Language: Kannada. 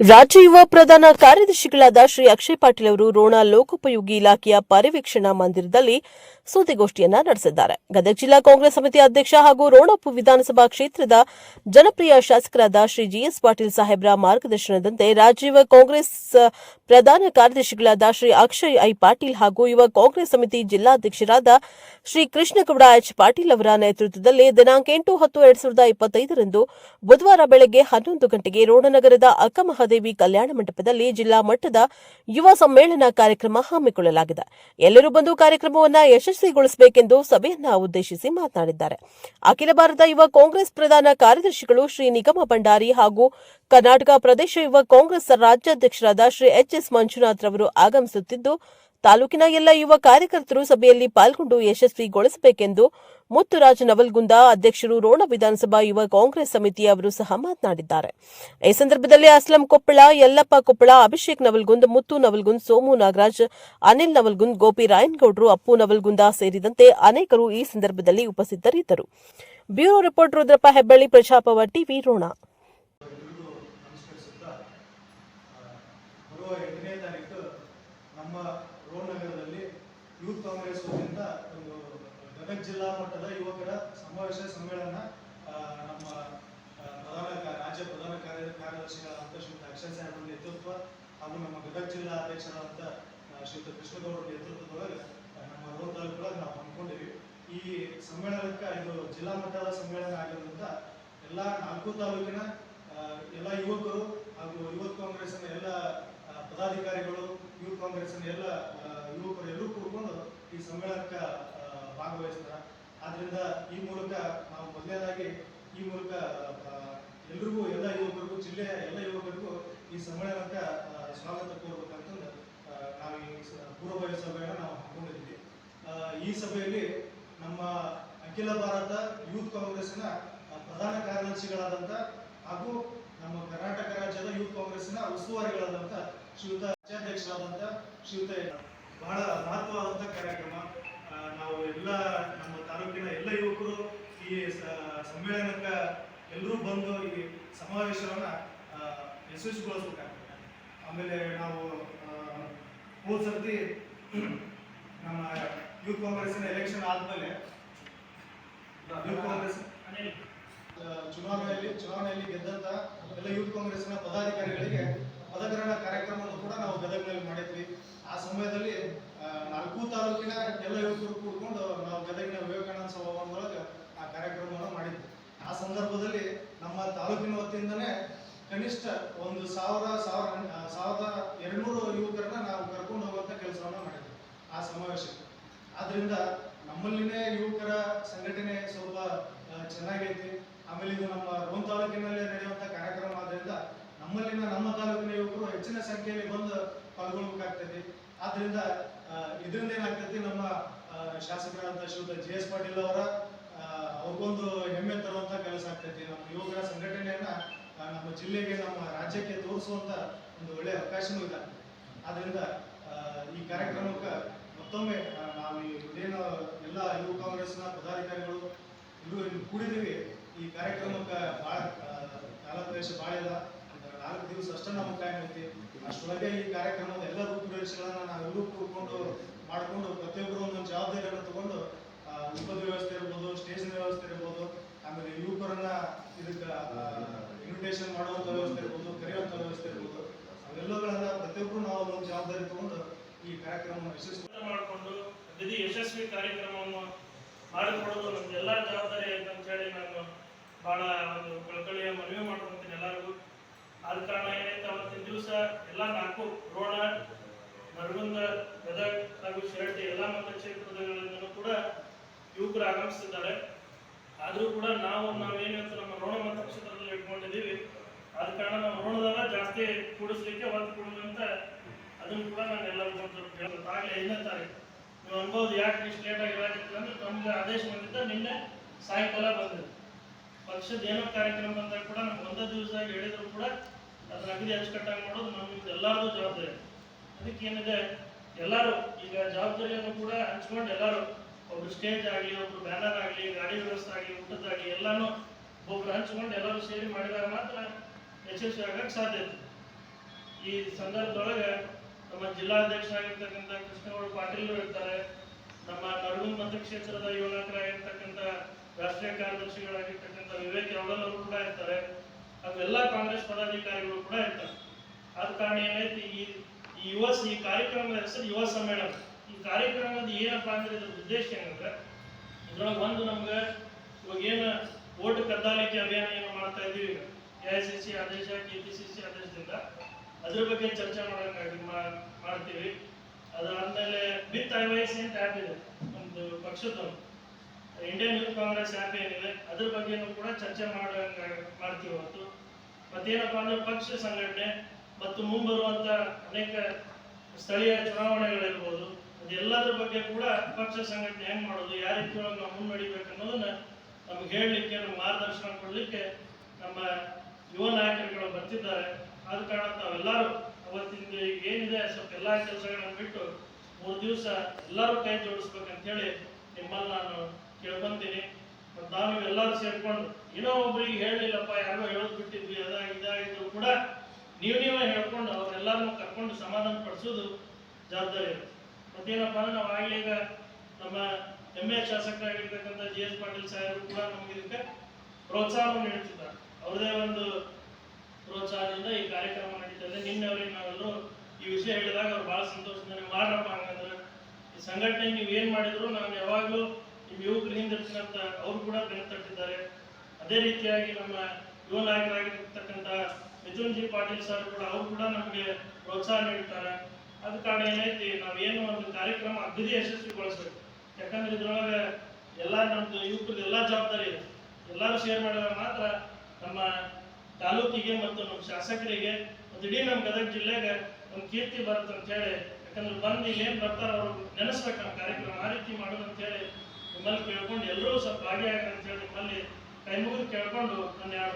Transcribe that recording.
ರಾಜ್ಯ ಯುವ ಪ್ರಧಾನ ಕಾರ್ಯದರ್ಶಿಗಳಾದ ಶ್ರೀ ಅಕ್ಷಯ್ ಪಾಟೀಲ್ ಅವರು ರೋಣ ಲೋಕೋಪಯೋಗಿ ಇಲಾಖೆಯ ಪರಿವೀಕ್ಷಣಾ ಮಂದಿರದಲ್ಲಿ ಸುದ್ದಿಗೋಷ್ಠಿಯನ್ನ ನಡೆಸಿದ್ದಾರೆ. ಗದಗ ಜಿಲ್ಲಾ ಕಾಂಗ್ರೆಸ್ ಸಮಿತಿ ಅಧ್ಯಕ್ಷ ಹಾಗೂ ರೋಣಪು ವಿಧಾನಸಭಾ ಕ್ಷೇತ್ರದ ಜನಪ್ರಿಯ ಶಾಸಕರಾದ ಶ್ರೀ ಜಿಎಸ್ ಪಾಟೀಲ್ ಸಾಹೇಬ್ರ ಮಾರ್ಗದರ್ಶನದಂತೆ ರಾಜ್ಯ ಯುವ ಕಾಂಗ್ರೆಸ್ ಪ್ರಧಾನ ಕಾರ್ಯದರ್ಶಿಗಳಾದ ಶ್ರೀ ಅಕ್ಷಯ್ ಐ ಪಾಟೀಲ್ ಹಾಗೂ ಯುವ ಕಾಂಗ್ರೆಸ್ ಸಮಿತಿ ಜಿಲ್ಲಾಧ್ಯಕ್ಷರಾದ ಶ್ರೀ ಕೃಷ್ಣಗೌಡ ಎಚ್ ಪಾಟೀಲ್ ಅವರ ನೇತೃತ್ವದಲ್ಲಿ ದಿನಾಂಕ ಎಂಟು ಹತ್ತು ಎರಡ್ ಸಾವಿರದ ಇಪ್ಪತ್ತೈದರಂದು ಬುಧವಾರ ಬೆಳಗ್ಗೆ ಹನ್ನೊಂದು ಗಂಟೆಗೆ ರೋಣನಗರದ ಅಕ್ಕಮಹಾದೇವಿ ಕಲ್ಯಾಣ ಮಂಟಪದಲ್ಲಿ ಜಿಲ್ಲಾ ಮಟ್ಟದ ಯುವ ಸಮ್ಮೇಳನ ಕಾರ್ಯಕ್ರಮ ಹಮ್ಮಿಕೊಳ್ಳಲಾಗಿದೆ. ಎಲ್ಲರೂ ಬಂದು ಕಾರ್ಯಕ್ರಮವನ್ನು ಯಶಸ್ವಿಗೊಳಿಸಬೇಕೆಂದು ಸಭೆಯನ್ನ ಉದ್ದೇಶಿಸಿ ಮಾತನಾಡಿದ್ದಾರೆ. ಅಖಿಲ ಭಾರತ ಯುವ ಕಾಂಗ್ರೆಸ್ ಪ್ರಧಾನ ಕಾರ್ಯದರ್ಶಿಗಳು ಶ್ರೀ ನಿಗಮ ಭಂಡಾರಿ ಹಾಗೂ ಕರ್ನಾಟಕ ಪ್ರದೇಶ ಯುವ ಕಾಂಗ್ರೆಸ್ ರಾಜ್ಯಾಧ್ಯಕ್ಷರಾದ ಶ್ರೀ ಎಚ್ ಎಸ್ ಮಂಜುನಾಥ್ ರವರು ಆಗಮಿಸುತ್ತಿದ್ದು ತಾಲೂಕಿನ ಎಲ್ಲ ಯುವ ಕಾರ್ಯಕರ್ತರು ಸಭೆಯಲ್ಲಿ ಪಾಲ್ಗೊಂಡು ಯಶಸ್ವಿಗೊಳಿಸಬೇಕೆಂದು ಮುತ್ತುರಾಜ್ ನವಲ್ಗುಂದ ಅಧ್ಯಕ್ಷರು ರೋಣ ವಿಧಾನಸಭಾ ಯುವ ಕಾಂಗ್ರೆಸ್ ಸಮಿತಿ ಅವರು ಸಹ ಮಾತನಾಡಿದ್ದಾರೆ. ಈ ಸಂದರ್ಭದಲ್ಲಿ ಅಸ್ಲಂ ಕೊಪ್ಪಳ, ಯಲ್ಲಪ್ಪ ಕೊಪ್ಪಳ, ಅಭಿಷೇಕ್ ನವಲ್ಗುಂದ್, ಮುತ್ತು ನವಲ್ಗುಂದ್, ಸೋಮು ನಾಗರಾಜ್, ಅನಿಲ್ ನವಲ್ಗುಂದ್, ಗೋಪಿ ರಾಯನ್ಗೌಡ್ರು, ಅಪ್ಪು ನವಲ್ಗುಂದ ಸೇರಿದಂತೆ ಅನೇಕರು ಈ ಸಂದರ್ಭದಲ್ಲಿ ಉಪಸ್ಥಿತರಿದ್ದರು. ಬ್ಯೂರೋ ರಿಪೋರ್ಟ್, ರುದ್ರಪ್ಪ ಹೆಬ್ಬಳ್ಳಿ, ಪ್ರಜಾಪವ ಟಿವಿ, ರೋಣ. ಯೂತ್ ಕಾಂಗ್ರೆಸ್ ವತಿಯಿಂದ ಒಂದು ಗದಗ ಜಿಲ್ಲಾ ಮಟ್ಟದ ಯುವಕರ ಸಮಾವೇಶ ಸಮ್ಮೇಳನ ನಮ್ಮ ಪ್ರಧಾನ ರಾಜ್ಯ ಪ್ರಧಾನ ಕಾರ್ಯ ಕಾರ್ಯದರ್ಶಿಗಳಾದಂಥ ಶ್ರೀಯುತ ಅಕ್ಷಯ್ ನೇತೃತ್ವ ಹಾಗೂ ನಮ್ಮ ಗದಗ ಜಿಲ್ಲಾ ಅಧ್ಯಕ್ಷರಾದಂಥ ಆ, ಶ್ರೀಯುತ ಕೃಷ್ಣಗೌಡರ ನೇತೃತ್ವದೊಳಗೆ ನಮ್ಮ ರೋಡ್ ನಾವು ಹಮ್ಮಿಕೊಂಡಿವಿ. ಈ ಸಮ್ಮೇಳನಕ್ಕೆ ಇದು ಜಿಲ್ಲಾ ಮಟ್ಟದ ಸಮ್ಮೇಳನ ಆಗಿರುವಂತ ಎಲ್ಲ ನಾಲ್ಕು ತಾಲೂಕಿನ ಎಲ್ಲ ಯುವಕರು ಹಾಗೂ ಯುವತ್ ಕಾಂಗ್ರೆಸ್ನ ಎಲ್ಲ ಪದಾಧಿಕಾರಿಗಳು ಯೂತ್ ಕಾಂಗ್ರೆಸ್ನ ಎಲ್ಲ ಆ, ಯುವಕರು ಎಲ್ಲರೂ ಕೂಡ್ಕೊಂಡು ಈ ಸಮ್ಮೇಳನಕ್ಕೆ ಭಾಗವಹಿಸ್ತಾರೆ. ಆದ್ರಿಂದ ಈ ಮೂಲಕ ನಾವು ಮೊದಲನೇದಾಗಿ ಈ ಮೂಲಕ ಎಲ್ರಿಗೂ ಎಲ್ಲ ಯುವಕರಿಗೂ ಜಿಲ್ಲೆಯ ಎಲ್ಲ ಯುವಕರಿಗೂ ಈ ಸಮ್ಮೇಳನಕ್ಕ ಸ್ವಾಗತ ಕೋರ್ಬೇಕಂತಂದು ನಾವು ಈ ಪೂರ್ವಭಾವಿ ಸಭೆಯನ್ನು ನಾವು ಹಾಕೊಂಡಿದ್ದೀವಿ ಆ, ಈ ಸಭೆಯಲ್ಲಿ ನಮ್ಮ ಅಖಿಲ ಭಾರತ ಯೂತ್ ಕಾಂಗ್ರೆಸ್ನ ಪ್ರಧಾನ ಕಾರ್ಯದರ್ಶಿಗಳಾದಂಥ ಹಾಗೂ ನಮ್ಮ ಕರ್ನಾಟಕ ರಾಜ್ಯದ ಯೂತ್ ಕಾಂಗ್ರೆಸ್ನ ಉಸ್ತುವಾರಿಗಳಾದಂಥ ಶ್ರೀಯುತ ರಾಜ್ಯಾಧ್ಯಕ್ಷರಾದಂಥ ಶ್ರೀಯುತ ಬಹಳ ಮಹತ್ವವಾದಂಥ ಕಾರ್ಯಕ್ರಮ. ನಾವು ಎಲ್ಲ ನಮ್ಮ ತಾಲೂಕಿನ ಎಲ್ಲ ಯುವಕರು ಈ ಸಮ್ಮೇಳನಕ್ಕೆ ಎಲ್ಲರೂ ಬಂದು ಈ ಸಮಾವೇಶವನ್ನ ಯಶಸ್ವಿಗೊಳಿಸ್ಬೇಕಾಗ್ತದೆ. ಆಮೇಲೆ ನಾವು ಹೋದ ಸರ್ತಿ ನಮ್ಮ ಯೂತ್ ಕಾಂಗ್ರೆಸ್ನ ಎಲೆಕ್ಷನ್ ಆದ್ಮೇಲೆ ಯೂತ್ ಕಾಂಗ್ರೆಸ್ ಚುನಾವಣೆಯಲ್ಲಿ ಚುನಾವಣೆಯಲ್ಲಿ ಗೆದ್ದಂತ ಎಲ್ಲ ಯೂತ್ ಕಾಂಗ್ರೆಸ್ನ ಪದಾಧಿಕಾರಿಗಳಿಗೆ ಪದಗ್ರಹಣ ಕಾರ್ಯಕ್ರಮವನ್ನು ಕೂಡ ನಾವು ಗದಗನಲ್ಲಿ ಮಾಡಿದ್ವಿ. ಆ ಸಮಯದಲ್ಲಿ ನಾಲ್ಕು ತಾಲೂಕಿನ ಎಲ್ಲ ಯುವಕರು ಕೂಡಿಕೊಂಡು ನಾವು ಗದಗಿನ ವಿವೇಕಾನಂದ ಸಭಾಭವನದೊಳಗೆ ಆ ಕಾರ್ಯಕ್ರಮವನ್ನು ಮಾಡಿದ್ವಿ. ಆ ಸಂದರ್ಭದಲ್ಲಿ ನಮ್ಮ ತಾಲೂಕಿನ ವತಿಯಿಂದನೇ ಕನಿಷ್ಠ ಒಂದು ಸಾವಿರ ಸಾವಿರ ಸಾವಿರದ ಎರಡ್ನೂರು ಯುವಕರನ್ನ ನಾವು ಕರ್ಕೊಂಡು ಹೋಗುವಂತ ಕೆಲಸವನ್ನು ಮಾಡಿದ್ವಿ ಆ ಸಮಾವೇಶಕ್ಕೆ. ಆದ್ರಿಂದ ನಮ್ಮಲ್ಲಿನೇ ಯುವಕರ ಸಂಘಟನೆ ಸ್ವಲ್ಪ ಚೆನ್ನಾಗೈತಿ. ಆಮೇಲೆ ಇದು ನಮ್ಮ ರೋಮ್ ತಾಲೂಕಿನಲ್ಲೇ ನಡೆಯುವಂತ ಕಾರ್ಯಕ್ರಮ ಆದ್ರಿಂದ ನಮ್ಮಲ್ಲಿನ ನಮ್ಮ ತಾಲೂಕಿನ ಯುವಕರು ಹೆಚ್ಚಿನ ಸಂಖ್ಯೆಯಲ್ಲಿ ಬಂದು ಪಾಲ್ಗೊಳ್ಬೇಕಾಗ್ತದೆ. ಆದ್ರಿಂದ ಇದರಿಂದ ಏನಾಗ್ತೈತಿ ನಮ್ಮ ಶಾಸಕರಾದಂತಹ ಶ್ರೀಯುತ ಜಿ ಎಸ್ ಪಾಟೀಲ್ ಅವರ ಅವ್ರಿಗೊಂದು ಹೆಮ್ಮೆ ತರುವಂತ ಕೆಲಸ ಆಗ್ತೈತಿ ನಮ್ಮ ಯುವಕರ ಸಂಘಟನೆಯನ್ನ ನಮ್ಮ ಜಿಲ್ಲೆಗೆ, ನಮ್ಮ ರಾಜ್ಯಕ್ಕೆ ತೋರಿಸುವಂತ ಒಂದು ಒಳ್ಳೆಯ ಅವಕಾಶನೂ ಇದೆ. ಆದ್ರಿಂದ ಈ ಕಾರ್ಯಕ್ರಮಕ್ಕೆ ಮತ್ತೊಮ್ಮೆ ನಾವು ಏನು ಎಲ್ಲ ಯುವ ಕಾಂಗ್ರೆಸ್ನ ಪದಾಧಿಕಾರಿಗಳು ಇಲ್ಲಿ ಕೂಡಿದೀವಿ ಈ ಕಾರ್ಯಕ್ರಮಕ್ಕೆ ಭಾಳ ಕಾಲಾವಕಾಶ ಭಾಳ ಇಲ್ಲ ನಾಲ್ಕು ದಿವಸ ಅಷ್ಟೇ ನಮಗೆ ಟೈಮ್ ಐತಿ. ಅಷ್ಟೊಳಗೆ ಈ ಕಾರ್ಯಕ್ರಮದ ಎಲ್ಲ ರೂಪುರೇಷೆಗಳನ್ನ ನಾವೆಲ್ಲರೂ ಕೂಡ್ಕೊಂಡು ಮಾಡಿಕೊಂಡು ಪ್ರತಿಯೊಬ್ಬರು ಒಂದೊಂದು ಜವಾಬ್ದಾರಿಯನ್ನು ತಗೊಂಡು ಉಪದ ವ್ಯವಸ್ಥೆ ಇರ್ಬೋದು, ಸ್ಟೇಷನ್ ವ್ಯವಸ್ಥೆ ಇರ್ಬೋದು, ಆಮೇಲೆ ಯುವಕರನ್ನ ಇದಕ್ಕೆ ಇನ್ವಿಟೇಷನ್ ಮಾಡುವಂಥ ವ್ಯವಸ್ಥೆ ಇರ್ಬೋದು ಕರೆಯುವಂಥ ವ್ಯವಸ್ಥೆ ಇರ್ಬೋದು, ಅವೆಲ್ಲಗಳನ್ನ ಪ್ರತಿಯೊಬ್ಬರು ನಾವು ಒಂದು ಜವಾಬ್ದಾರಿ ತಗೊಂಡು ಈ ಕಾರ್ಯಕ್ರಮವನ್ನು ಯಶಸ್ವಿ ಮಾಡಿಕೊಂಡು ಅಗದಿ ಯಶಸ್ವಿ ಕಾರ್ಯಕ್ರಮವನ್ನು ಮಾಡಿಕೊಡೋದು ನಮ್ಗೆಲ್ಲ ಜವಾಬ್ದಾರಿ ಅಂತ ಹೇಳಿ ನಾನು ಬಹಳ ಒಂದು ಕಳಕಳಿಯ ಮನವಿ ಮಾಡ್ಕೊಂತೀನಿ ಎಲ್ಲರಿಗೂ. ಆದ ಕಾರಣ ಏನೈತೆ ಅವತ್ತಿನ ದಿವಸ ಎಲ್ಲ ನಾಲ್ಕು ರೋಣ, ನರಗುಂದ, ಗದಗ್ ಹಾಗೂ ಶಿರಟ್ಟಿ ಎಲ್ಲ ಮತಕ್ಷೇತ್ರಗಳಿಂದಲೂ ಕೂಡ ಯುವಕರು ಆಗಮಿಸಿದ್ದಾರೆ. ಆದರೂ ಕೂಡ ನಾವು ನಾವೇನಂತ ನಮ್ಮ ರೋಣ ಮತಕ್ಷೇತ್ರದಲ್ಲಿ ಇಟ್ಕೊಂಡಿದ್ದೀವಿ. ಆದ ಕಾರಣ ನಾವು ರೋಣದಾಗ ಜಾಸ್ತಿ ಕೂಡಿಸ್ಲಿಕ್ಕೆ ಒತ್ತು ಕೊಡುವಂತ ಅದನ್ನು ಕೂಡ ನಾನು ಎಲ್ಲರಿಗೂ ಒಂದು ಆಗಲೇ ಐದನೇ ತಾರೀಕು. ನೀವು ಅನ್ಬೋದು ಯಾಕೆ ಇಷ್ಟು ಲೇಟ್ ಅಂದ್ರೆ ನಮ್ಗೆ ಆದೇಶ ಬಂದಿದ್ದ ನಿನ್ನೆ ಸಾಯಂಕಾಲ ಬಂದಿದೆ. ಪಕ್ಷದ ಏನೋ ಕಾರ್ಯಕ್ರಮ ಬಂದಾಗ ಕೂಡ ನಮ್ಗೆ ಒಂದೇ ದಿವಸ ಹೇಳಿದ್ರು ಕೂಡ ಅದನ್ನ ಅಗದಿ ಅಚ್ಚುಕಟ್ಟಾಗಿ ಮಾಡೋದು ನಮ್ಗೆ ಎಲ್ಲರದು ಜವಾಬ್ದಾರಿ. ಅದಕ್ಕೆ ಏನಿದೆ, ಎಲ್ಲರೂ ಈಗ ಜವಾಬ್ದಾರಿಯನ್ನು ಕೂಡ ಹಂಚ್ಕೊಂಡು ಎಲ್ಲರೂ ಒಬ್ರು ಸ್ಟೇಜ್ ಆಗಲಿ, ಒಬ್ರು ಬ್ಯಾನರ್ ಆಗಲಿ, ಗಾಡಿ ವ್ಯವಸ್ಥೆ ಆಗಲಿ ಊಟದಾಗಲಿ ಎಲ್ಲಾನು ಒಬ್ರು ಹಂಚ್ಕೊಂಡು ಎಲ್ಲರೂ ಸೇರಿ ಮಾಡಿದಾಗ ಮಾತ್ರ ಯಶಸ್ವಿ ಆಗಕ್ಕೆ ಸಾಧ್ಯ ಇತ್ತು ಈ ಸಂದರ್ಭದೊಳಗೆ ನಮ್ಮ ಜಿಲ್ಲಾಧ್ಯಕ್ಷರಾಗಿರ್ತಕ್ಕಂಥ ಕೃಷ್ಣಗೌಡ ಪಾಟೀಲ್ ಇರ್ತಾರೆ, ನಮ್ಮ ನರಗುಂದ್ ಮತಕ್ಷೇತ್ರದ ಯುವ ನಾಯಕರಾಗಿರ್ತಕ್ಕಂಥ ರಾಷ್ಟ್ರೀಯ ಕಾರ್ಯದರ್ಶಿಗಳಾಗಿರ್ತಕ್ಕಂಥ ವಿವೇಕ್ ಯಾವಲ್ ಅವರು ಕೂಡ ಇರ್ತಾರೆ ಅವೆಲ್ಲ ಕಾಂಗ್ರೆಸ್ ಪದಾಧಿಕಾರಿಗಳು ಕೂಡ ಇರ್ತಾರೆ ಆದ ಕಾರಣ ಏನೈತಿ ಈ ಯುವ ಈ ಕಾರ್ಯಕ್ರಮದ ಹೆಸರು ಯುವ ಸಮ್ಮೇಳನ. ಈ ಕಾರ್ಯಕ್ರಮದ ಏನಪ್ಪಾ ಅಂದ್ರೆ ಇದ್ರ ಉದ್ದೇಶ ಏನಂದ್ರೆ, ಇದ್ರೊಳಗೆ ಒಂದು ನಮ್ಗೆ ಇವಾಗ ಏನ ಓಟ್ ಕದ್ದಾಲಿಕೆ ಅಭಿಯಾನ ಏನು ಮಾಡ್ತಾ ಇದೀವಿ ಈಗ. ಎ ಐ ಸಿ ಸಿ ಆದೇಶ, ಕೆ ಪಿ ಸಿ ಸಿ ಆದೇಶದಿಂದ. ಅದ್ರ ಬಗ್ಗೆ ಚರ್ಚೆ ಮಾಡೋಕ್ಕಾಗಿ ಮಾಡ್ತೀವಿ. ಅದಾದ್ಮೇಲೆ ವಿತ್ ಐ ವೈ ಸಿ ಅಂತ ಆ್ಯಪ್ ಇದೆ. ಒಂದು ಪಕ್ಷದ ಇಂಡಿಯನ್ ಯೂತ್ ಕಾಂಗ್ರೆಸ್ ಆ್ಯಪ್ ಏನಿದೆ? ಅದ್ರ ಬಗ್ಗೆನೂ ಕೂಡ ಚರ್ಚೆ ಮಾಡಂಗ ಮಾಡ್ತೀವಿ ಹೊತ್ತು ಮತ್ತೇನಪ್ಪ ಅಂದ್ರೆ ಪಕ್ಷ ಸಂಘಟನೆ ಮತ್ತು ಮುಂಬರುವಂತ ಅನೇಕ ಸ್ಥಳೀಯ ಚುನಾವಣೆಗಳಿರ್ಬೋದು, ಅದೆಲ್ಲದ್ರ ಬಗ್ಗೆ ಕೂಡ ಪಕ್ಷ ಸಂಘಟನೆ ಹೆಂಗೆ ಮಾಡೋದು, ಯಾವ ರೀತಿ ಒಳಗೆ ನಾವು ಮುನ್ನಡಿಬೇಕು ಅನ್ನೋದನ್ನ ನಮ್ಗೆ ಹೇಳಲಿಕ್ಕೆ, ನಮ್ಗೆ ಮಾರ್ಗದರ್ಶನ ಕೊಡಲಿಕ್ಕೆ ನಮ್ಮ ಯುವ ನಾಯಕರುಗಳು ಬರ್ತಿದ್ದಾರೆ. ಆದ ಕಾರಣ ತಾವೆಲ್ಲರೂ ಅವತ್ತಿಂದ ಈಗ ಏನಿದೆ, ಸ್ವಲ್ಪ ಎಲ್ಲಾ ಕೆಲಸಗಳನ್ನ ಬಿಟ್ಟು ಮೂರು ದಿವಸ ಎಲ್ಲರೂ ಕೈ ಜೋಡಿಸ್ಬೇಕಂತ ಹೇಳಿ ನಿಮ್ಮಲ್ಲಿ ನಾನು ಕೇಳ್ಕೊಂತೀನಿ. ಮತ್ತು ನಾವು ಎಲ್ಲರೂ ಸೇರ್ಕೊಂಡು, ಏನೋ ಒಬ್ಬರಿಗೆ ಹೇಳಲಿಲ್ಲಪ್ಪ ಯಾರೋ ಹೇಳೋದು ಬಿಟ್ಟಿದ್ವಿ, ಅದ ಇದಾಗಿದ್ರು ಕೂಡ ನೀವು ನೀವೇ ಹೇಳ್ಕೊಂಡು ಅವ್ರೆಲ್ಲರನ್ನೂ ಕರ್ಕೊಂಡು ಸಮಾಧಾನ ಪಡಿಸೋದು ಜವಾಬ್ದಾರಿ ಮತ್ತೇನಪ್ಪ ಅಂದ್ರೆ ನಾವು ಆಗ್ಲೇ ಈಗ ನಮ್ಮ ಹೆಮ್ಮೆ ಶಾಸಕರಾಗಿರ್ತಕ್ಕಂಥ ಜಿ ಎಸ್ ಪಾಟೀಲ್ ಸಾಹೇಬರು ಕೂಡ ನಮಗೆ ಇದಕ್ಕೆ ಪ್ರೋತ್ಸಾಹವನ್ನು ನೀಡುತ್ತಿದ್ದಾರೆ. ಅವ್ರದೇ ಒಂದು ಪ್ರೋತ್ಸಾಹದಿಂದ ಈ ಕಾರ್ಯಕ್ರಮ ನಡೀತದೆ ನಿನ್ನೆ ಅವ್ರಿಗೆ ನಾವೆಲ್ಲರೂ ಈ ವಿಷಯ ಹೇಳಿದಾಗ ಅವ್ರು ಬಹಳ ಸಂತೋಷದಿಂದ, ನೀವು ಮಾಡ್ರಪ್ಪ ಹಂಗಂದ್ರೆ. ಈ ಸಂಘಟನೆ ನೀವು ಏನು ಮಾಡಿದ್ರು, ನಾನು ಯಾವಾಗಲೂ ಯುವಕರು ಹಿಂದಿರ್ತೀನಂತ ಅವರು ಕೂಡ ಬೆನ್ನತ್ತಿದ್ದಾರೆ ಅದೇ ರೀತಿಯಾಗಿ ನಮ್ಮ ಯುವ ನಾಯಕರಾಗಿರ್ತಕ್ಕಂಥ ಮಿಥುನ್ ಜಿ ಪಾಟೀಲ್ ಸರ್ ಕೂಡ ಅವರು ಕೂಡ ನಮಗೆ ಪ್ರೋತ್ಸಾಹ ನೀಡುತ್ತಾರೆ. ಅದ ಕಾರಣ ಏನೈತಿ ನಾವೇನು ಒಂದು ಕಾರ್ಯಕ್ರಮ ಅಗದಿ ಯಶಸ್ವಿಗೊಳಿಸ್ಬೇಕು. ಯಾಕಂದ್ರೆ ಇದ್ರೊಳಗೆ ಎಲ್ಲ ನಮ್ದು ಯುವಕರದ್ದು ಎಲ್ಲ ಜವಾಬ್ದಾರಿ ಇದೆ. ಎಲ್ಲರೂ ಶೇರ್ ಮಾಡಿದ್ರೆ ಮಾತ್ರ ನಮ್ಮ ತಾಲೂಕಿಗೆ ಮತ್ತು ನಮ್ಮ ಶಾಸಕರಿಗೆ ಮತ್ತು ಇಡೀ ನಮ್ಮ ಗದಗ ಜಿಲ್ಲೆಗೆ ಒಂದು ಕೀರ್ತಿ ಬರುತ್ತೆ ಅಂತ ಹೇಳಿ ಯಾಕಂದ್ರೆ ಬಂದು ಇಲ್ಲಿ ಏನ್ ಬರ್ತಾರ ಅವ್ರು ನೆನೆಸ್ಬೇಕು ನಮ್ಮ ಕಾರ್ಯಕ್ರಮ, ಆ ರೀತಿ ಮಾಡೋದು ಅಂತ ಹೇಳಿ ನಿಮ್ಮಲ್ಲಿ ಕೇಳ್ಕೊಂಡು ಎಲ್ಲರೂ ಸ್ವಲ್ಪ ಭಾಗಿಯಾಗ ಅಂತ ಹೇಳಿ ನಿಮ್ಮಲ್ಲಿ ಕೈ ಮುಗಿದು ಕೇಳ್ಕೊಂಡು ನನ್ನ ಎರಡು